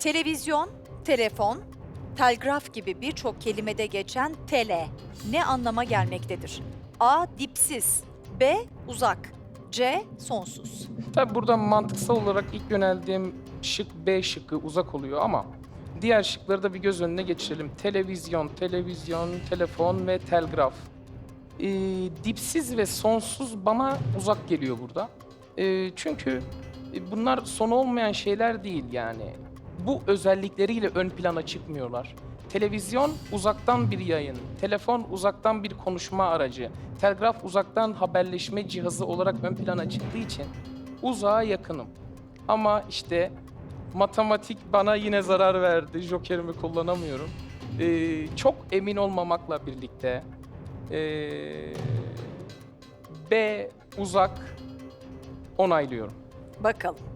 Televizyon, telefon, telgraf gibi birçok kelimede geçen tele ne anlama gelmektedir? A. Dipsiz B. Uzak C. Sonsuz Tabi burada mantıksal olarak ilk yöneldiğim şık B şıkkı uzak oluyor ama diğer şıkları da bir göz önüne geçirelim. Televizyon, televizyon, telefon ve telgraf. Ee, dipsiz ve sonsuz bana uzak geliyor burada. Ee, çünkü bunlar sonu olmayan şeyler değil yani. Bu özellikleriyle ön plana çıkmıyorlar. Televizyon uzaktan bir yayın, telefon uzaktan bir konuşma aracı, telgraf uzaktan haberleşme cihazı olarak ön plana çıktığı için uzağa yakınım. Ama işte matematik bana yine zarar verdi. Jokerimi kullanamıyorum. Ee, çok emin olmamakla birlikte ee, B uzak onaylıyorum. Bakalım.